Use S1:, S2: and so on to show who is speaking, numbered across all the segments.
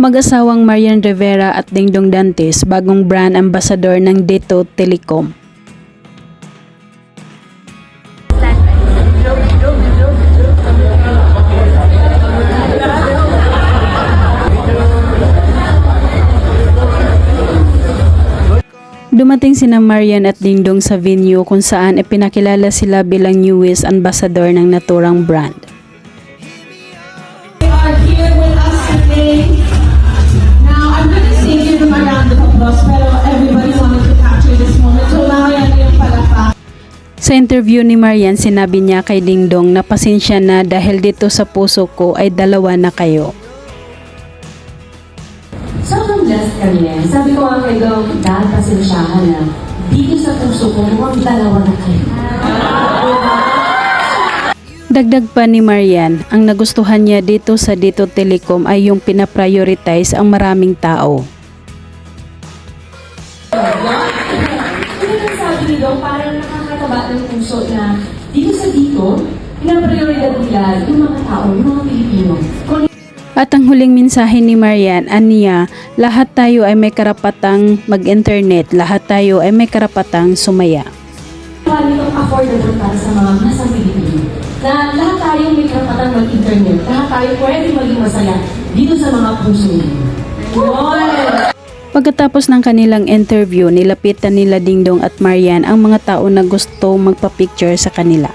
S1: Mag-asawang Marian Rivera at Dingdong Dantes, bagong brand ambassador ng Dito Telecom. Dumating sina Marian at Dingdong sa venue kung saan ipinakilala sila bilang newest ambassador ng naturang brand.
S2: Round of applause, pero everybody wanted to capture this moment. So, mamaya yung palakpak.
S1: Sa interview ni Marian, sinabi niya kay Dingdong na pasensya na dahil dito sa puso ko ay dalawa na kayo.
S3: Sobrang blessed kami eh. Sabi ko nga kay Dong, dahil pasensyahan na, dito sa puso ko, mukhang dalawa na kayo.
S1: Dagdag pa ni Marian, ang nagustuhan niya dito sa Dito Telecom ay yung pinaprioritize ang maraming tao.
S3: Ano yung sabi ni Dong, parang nakakataba ng puso na dito sa dito, pinaprioridad nila yung mga tao, yung mga Pilipino.
S1: At ang huling mensahe ni Marian, aniya, lahat tayo ay may karapatang mag-internet, lahat tayo ay may karapatang sumaya.
S3: paano itong affordable para sa mga nasa Pilipino. Na lahat tayo may karapatang mag-internet, lahat tayo pwede maging masaya dito sa mga puso ninyo. Yun!
S1: Pagkatapos ng kanilang interview, nilapitan nila Dingdong at Marian ang mga tao na gusto magpa-picture sa kanila.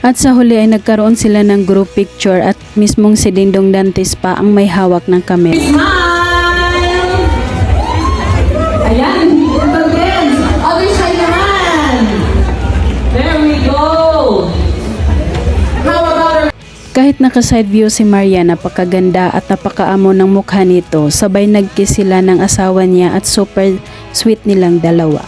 S1: At sa huli ay nagkaroon sila ng group picture at mismong si Dingdong Dantes pa ang may hawak ng kamera.
S2: Smile! Ayan,
S1: Kahit naka-side view si Maria napakaganda at napakaamo ng mukha nito, sabay nagkiss sila ng asawa niya at super sweet nilang dalawa.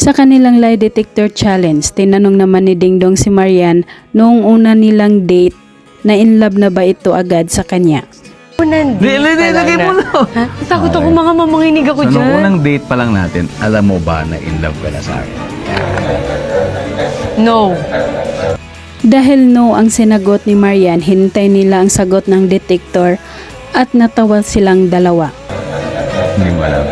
S1: Sa kanilang lie detector challenge, tinanong naman ni Dingdong si Marian noong una nilang date na in love na ba ito agad sa kanya.
S4: Pa lang
S5: lagay mo
S4: na. Ha? Takot ako mga mamanginig ako
S5: So, nung
S4: dyan.
S5: unang date pa lang natin, alam mo ba na in love ka na sa akin?
S4: No.
S1: Dahil no ang sinagot ni Marian, hintay nila ang sagot ng detector at natawa silang dalawa.
S5: Hindi mo alam.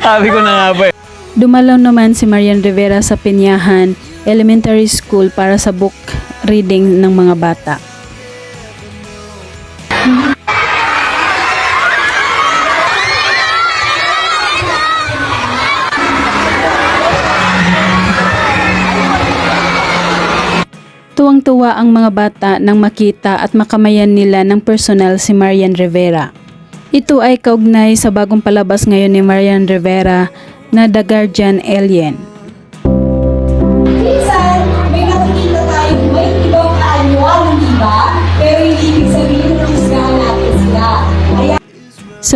S5: Sabi ko na nga ba eh.
S1: Dumalaw naman si Marian Rivera sa Pinyahan Elementary School para sa book reading ng mga bata. Tuwang-tuwa ang mga bata nang makita at makamayan nila ng personal si Marian Rivera. Ito ay kaugnay sa bagong palabas ngayon ni Marian Rivera na The Guardian Alien.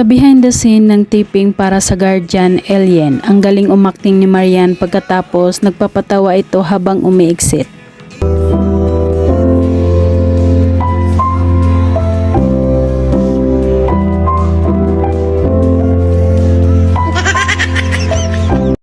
S1: Sa behind the scene ng taping para sa Guardian Alien, ang galing umakting ni Marian pagkatapos nagpapatawa ito habang umiiksit.